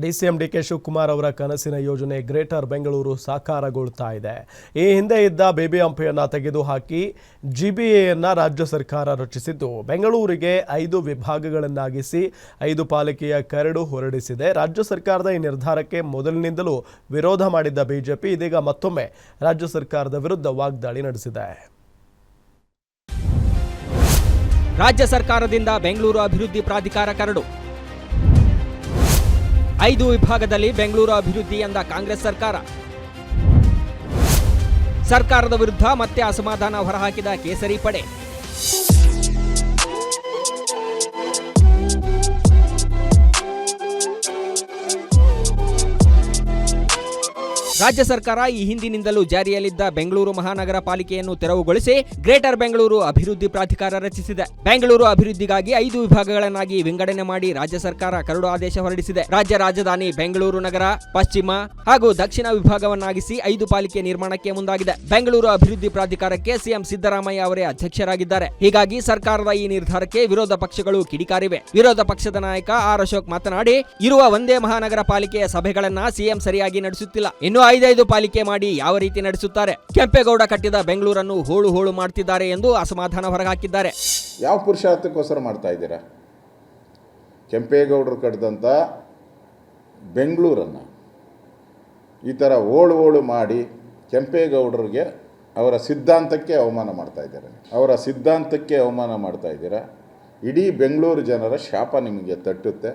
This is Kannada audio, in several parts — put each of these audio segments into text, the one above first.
ಡಿಸಿಎಂ ಡಿಕೆ ಶಿವಕುಮಾರ್ ಅವರ ಕನಸಿನ ಯೋಜನೆ ಗ್ರೇಟರ್ ಬೆಂಗಳೂರು ಸಾಕಾರಗೊಳ್ತಾ ಇದೆ. ಈ ಹಿಂದೆ ಇದ್ದ ಬಿಬಿಎಂಪಿಯನ್ನ ತೆಗೆದುಹಾಕಿ ಜಿಬಿಎಯನ್ನ ರಾಜ್ಯ ಸರ್ಕಾರ ರಚಿಸಿದ್ದು. ಬೆಂಗಳೂರಿಗೆ ಐದು ವಿಭಾಗಗಳನ್ನಾಗಿಸಿ ಐದು ಪಾಲಿಕೆಯ ಕರಡು ಹೊರಡಿಸಿದೆ. ರಾಜ್ಯ ಸರ್ಕಾರದ ಈ ನಿರ್ಧಾರಕ್ಕೆ ಮೊದಲಿನಿಂದಲೂ ವಿರೋಧ ಮಾಡಿದ್ದ ಬಿಜೆಪಿ ಇದೀಗ ಮತ್ತೊಮ್ಮೆ ರಾಜ್ಯ ಸರ್ಕಾರದ ವಿರುದ್ಧ ವಾಗ್ದಾಳಿ ನಡೆಸಿದೆ. ರಾಜ್ಯ ಸರ್ಕಾರದಿಂದ ಬೆಂಗಳೂರು ಅಭಿವೃದ್ಧಿ ಪ್ರಾಧಿಕಾರ ಕರಡು. ಐದು ವಿಭಾಗದಲ್ಲಿ ಬೆಂಗಳೂರು ಅಭಿವೃದ್ಧಿ ಎಂದ ಕಾಂಗ್ರೆಸ್ ಸರ್ಕಾರ. ಸರ್ಕಾರದ ವಿರುದ್ಧ ಮತ್ತೆ ಅಸಮಾಧಾನ ಹೊರಹಾಕಿದ ಕೇಸರಿ ಪಡೆ. ರಾಜ್ಯ ಸರ್ಕಾರ ಈ ಹಿಂದಿನಿಂದಲೂ ಜಾರಿಯಲ್ಲಿದ್ದ ಬೆಂಗಳೂರು ಮಹಾನಗರ ಪಾಲಿಕೆಯನ್ನು ತೆರವುಗೊಳಿಸಿ ಗ್ರೇಟರ್ ಬೆಂಗಳೂರು ಅಭಿವೃದ್ಧಿ ಪ್ರಾಧಿಕಾರ ರಚಿಸಿದೆ. ಬೆಂಗಳೂರು ಅಭಿವೃದ್ಧಿಗಾಗಿ ಐದು ವಿಭಾಗಗಳನ್ನಾಗಿ ವಿಂಗಡಣೆ ಮಾಡಿ ರಾಜ್ಯ ಸರ್ಕಾರ ಕರಡು ಆದೇಶ ಹೊರಡಿಸಿದೆ. ರಾಜ್ಯ ರಾಜಧಾನಿ ಬೆಂಗಳೂರು ನಗರ, ಪಶ್ಚಿಮ ಹಾಗೂ ದಕ್ಷಿಣ ವಿಭಾಗವನ್ನಾಗಿಸಿ ಐದು ಪಾಲಿಕೆ ನಿರ್ಮಾಣಕ್ಕೆ ಮುಂದಾಗಿದೆ. ಬೆಂಗಳೂರು ಅಭಿವೃದ್ಧಿ ಪ್ರಾಧಿಕಾರಕ್ಕೆ ಸಿಎಂ ಸಿದ್ದರಾಮಯ್ಯ ಅವರೇ ಅಧ್ಯಕ್ಷರಾಗಿದ್ದಾರೆ. ಹೀಗಾಗಿ ಸರ್ಕಾರದ ಈ ನಿರ್ಧಾರಕ್ಕೆ ವಿರೋಧ ಪಕ್ಷಗಳು ಕಿಡಿಕಾರಿವೆ. ವಿರೋಧ ಪಕ್ಷದ ನಾಯಕ ಆರ್ ಅಶೋಕ್ ಮಾತನಾಡಿ, ಇರುವ ಒಂದೇ ಮಹಾನಗರ ಪಾಲಿಕೆಯ ಸಭೆಗಳನ್ನ ಸಿಎಂ ಸರಿಯಾಗಿ ನಡೆಸುತ್ತಿಲ್ಲ. ಇನ್ನು ಐದೈದು ಪಾಲಿಕೆ ಮಾಡಿ ಯಾವ ರೀತಿ ನಡೆಸುತ್ತಾರೆ? ಕೆಂಪೇಗೌಡ ಕಟ್ಟಿದ ಬೆಂಗಳೂರನ್ನು ಹೋಳು ಹೋಳು ಮಾಡ್ತಿದ್ದಾರೆ ಎಂದು ಅಸಮಾಧಾನ ಹೊರಹಾಕಿದ್ದಾರೆ. ಯಾವ ಪುರುಷಾರ್ಥಕ್ಕೋಸ್ಕರ ಮಾಡ್ತಾ ಇದ್ದೀರಾ? ಕೆಂಪೇಗೌಡರು ಕಟ್ಟಿದಂಥ ಬೆಂಗಳೂರನ್ನು ಈ ಥರ ಓಳು ಓಳು ಮಾಡಿ ಕೆಂಪೇಗೌಡರಿಗೆ ಅವರ ಸಿದ್ಧಾಂತಕ್ಕೆ ಅವಮಾನ ಮಾಡ್ತಾ ಇದ್ದಾರೆ. ಅವರ ಸಿದ್ಧಾಂತಕ್ಕೆ ಅವಮಾನ ಮಾಡ್ತಾ ಇದ್ದೀರಾ? ಇಡೀ ಬೆಂಗಳೂರು ಜನರ ಶಾಪ ನಿಮಗೆ ತಟ್ಟುತ್ತೆ.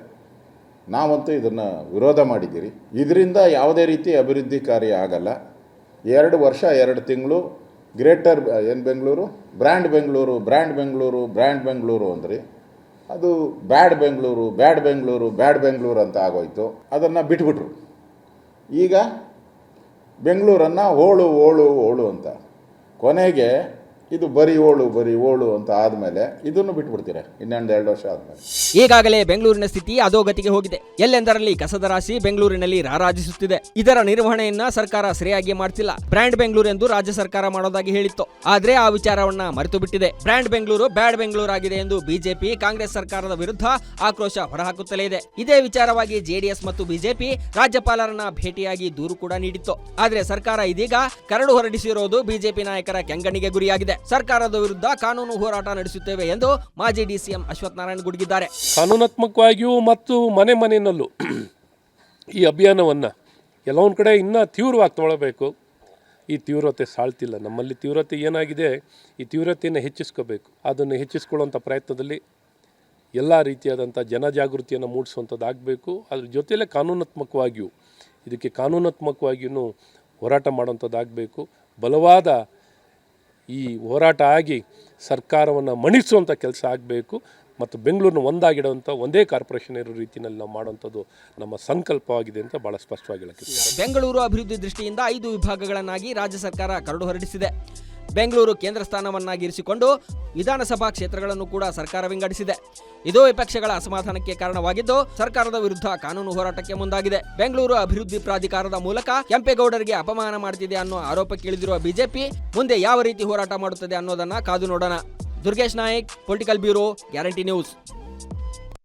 ನಾವಂತೂ ಇದನ್ನು ವಿರೋಧ ಮಾಡಿದ್ದೀರಿ. ಇದರಿಂದ ಯಾವುದೇ ರೀತಿ ಅಭಿವೃದ್ಧಿ ಕಾರ್ಯ ಆಗಲ್ಲ. ಎರಡು ವರ್ಷ, ಎರಡು ತಿಂಗಳು, ಗ್ರೇಟರ್ ಏನು Bengaluru? Brand Bengaluru brand Bengaluru brand Bengaluru ಅಂದ್ರಿ. ಅದು bad Bengaluru bad Bengaluru bad Bengaluru ಅಂತ ಆಗೋಯ್ತು. ಅದನ್ನು ಬಿಟ್ಬಿಟ್ರು. ಈಗ ಬೆಂಗಳೂರನ್ನು ಓಳು ಓಳು ಓಳು ಅಂತ. ಕೊನೆಗೆ ಇದು ಬರಿ ಓಳು ಬರಿ ಓಳು ಅಂತ ಆದಮೇಲೆ ಇದನ್ನು ಬಿಟ್ಬಿಡ್ತೀರಾ? ಇನ್ನೊಂದು ಎರಡು ವರ್ಷ ಆದಮೇಲೆ. ಈಗಾಗಲೇ ಬೆಂಗಳೂರಿನ ಸ್ಥಿತಿ ಅಧೋಗತಿಗೆ ಹೋಗಿದೆ. ಎಲ್ಲೆಂದರಲ್ಲಿ ಕಸದ ರಾಶಿ ಬೆಂಗಳೂರಿನಲ್ಲಿ ರಾರಾಜಿಸುತ್ತಿದೆ. ಇದರ ನಿರ್ವಹಣೆಯನ್ನ ಸರ್ಕಾರ ಸರಿಯಾಗಿ ಮಾಡ್ತಿಲ್ಲ. ಬ್ರ್ಯಾಂಡ್ ಬೆಂಗಳೂರು ಎಂದು ರಾಜ್ಯ ಸರ್ಕಾರ ಮಾಡೋದಾಗಿ ಹೇಳಿತ್ತು. ಆದ್ರೆ ಆ ವಿಚಾರವನ್ನ ಮರೆತು ಬಿಟ್ಟಿದೆ ಬ್ರ್ಯಾಂಡ್ ಬೆಂಗಳೂರು ಬ್ಯಾಡ್ ಬೆಂಗಳೂರು ಆಗಿದೆ ಎಂದು ಬಿಜೆಪಿ, ಕಾಂಗ್ರೆಸ್ ಸರ್ಕಾರದ ವಿರುದ್ಧ ಆಕ್ರೋಶ ಹೊರಹಾಕುತ್ತಲೇ ಇದೆ. ಇದೇ ವಿಚಾರವಾಗಿ ಜೆಡಿಎಸ್ ಮತ್ತು ಬಿಜೆಪಿ ರಾಜ್ಯಪಾಲರನ್ನ ಭೇಟಿಯಾಗಿ ದೂರು ಕೂಡ ನೀಡಿತ್ತು. ಆದ್ರೆ ಸರ್ಕಾರ ಇದೀಗ ಕರಡು ಹೊರಡಿಸಿರುವುದು ಬಿಜೆಪಿ ನಾಯಕರ ಕೆಂಗಣ್ಣಿಗೆ ಗುರಿಯಾಗಿದೆ. ಸರ್ಕಾರದ ವಿರುದ್ಧ ಕಾನೂನು ಹೋರಾಟ ನಡೆಸುತ್ತೇವೆ ಎಂದು ಮಾಜಿ ಡಿಸಿಎಂ ಅಶ್ವಥ್ ನಾರಾಯಣ ಗುಡುಗಿದ್ದಾರೆ. ಕಾನೂನಾತ್ಮಕವಾಗಿಯೂ ಮತ್ತು ಮನೆ ಮನೆಯಲ್ಲೂ ಈ ಅಭಿಯಾನವನ್ನು ಕೆಲವೊಂದು ಕಡೆ ಇನ್ನೂ ತೀವ್ರವಾಗಿ ತೊಗೊಳ್ಬೇಕು. ಈ ತೀವ್ರತೆ ಸಾಳ್ತಿಲ್ಲ ನಮ್ಮಲ್ಲಿ ತೀವ್ರತೆ ಏನಾಗಿದೆ, ಈ ತೀವ್ರತೆಯನ್ನು ಹೆಚ್ಚಿಸ್ಕೋಬೇಕು. ಅದನ್ನು ಹೆಚ್ಚಿಸ್ಕೊಳ್ಳುವಂಥ ಪ್ರಯತ್ನದಲ್ಲಿ ಎಲ್ಲ ರೀತಿಯಾದಂಥ ಜನಜಾಗೃತಿಯನ್ನು ಮೂಡಿಸುವಂಥದ್ದಾಗಬೇಕು ಅದ್ರ ಜೊತೆಯಲ್ಲೇ ಕಾನೂನಾತ್ಮಕವಾಗಿಯೂ ಇದಕ್ಕೆ ಕಾನೂನಾತ್ಮಕವಾಗಿಯೂ ಹೋರಾಟ ಮಾಡುವಂಥದ್ದಾಗಬೇಕು ಬಲವಾದ ಈ ಹೋರಾಟ ಆಗಿ ಸರ್ಕಾರವನ್ನು ಮಣಿಸುವಂಥ ಕೆಲಸ ಆಗಬೇಕು ಮತ್ತು ಬೆಂಗಳೂರನ್ನ ಒಂದಾಗಿಡುವಂಥ ಒಂದೇ ಕಾರ್ಪೊರೇಷನ್ ಇರೋ ರೀತಿಯಲ್ಲಿ ನಾವು ಮಾಡುವಂಥದ್ದು ನಮ್ಮ ಸಂಕಲ್ಪವಾಗಿದೆ ಅಂತ ಭಾಳ ಸ್ಪಷ್ಟವಾಗಿ ಹೇಳಕ್ಕೆ ಬೆಂಗಳೂರು ಅಭಿವೃದ್ಧಿ ದೃಷ್ಟಿಯಿಂದ ಐದು ವಿಭಾಗಗಳನ್ನಾಗಿ ರಾಜ್ಯ ಸರ್ಕಾರ ಕರಡು ಹೊರಡಿಸಿದೆ. ಬೆಂಗಳೂರು ಕೇಂದ್ರ ಸ್ಥಾನವನ್ನಾಗಿರಿಸಿಕೊಂಡು ವಿಧಾನಸಭಾ ಕ್ಷೇತ್ರಗಳನ್ನು ಕೂಡ ಸರ್ಕಾರ ವಿಂಗಡಿಸಿದೆ. ಇದು ವಿಪಕ್ಷಗಳ ಅಸಮಾಧಾನಕ್ಕೆ ಕಾರಣವಾಗಿದ್ದು, ಸರ್ಕಾರದ ವಿರುದ್ಧ ಕಾನೂನು ಹೋರಾಟಕ್ಕೆ ಮುಂದಾಗಿದೆ. ಬೆಂಗಳೂರು ಅಭಿವೃದ್ಧಿ ಪ್ರಾಧಿಕಾರದ ಮೂಲಕ ಕೆಂಪೇಗೌಡರಿಗೆ ಅಪಮಾನ ಮಾಡ್ತಿದೆ ಅನ್ನೋ ಆರೋಪ ಕೇಳಿದಿರುವ ಬಿಜೆಪಿ, ಮುಂದೆ ಯಾವ ರೀತಿ ಹೋರಾಟ ಮಾಡುತ್ತದೆ ಅನ್ನೋದನ್ನ ಕಾದು ನೋಡೋಣ. Durgesh Nayak, political bureau, guarantee news.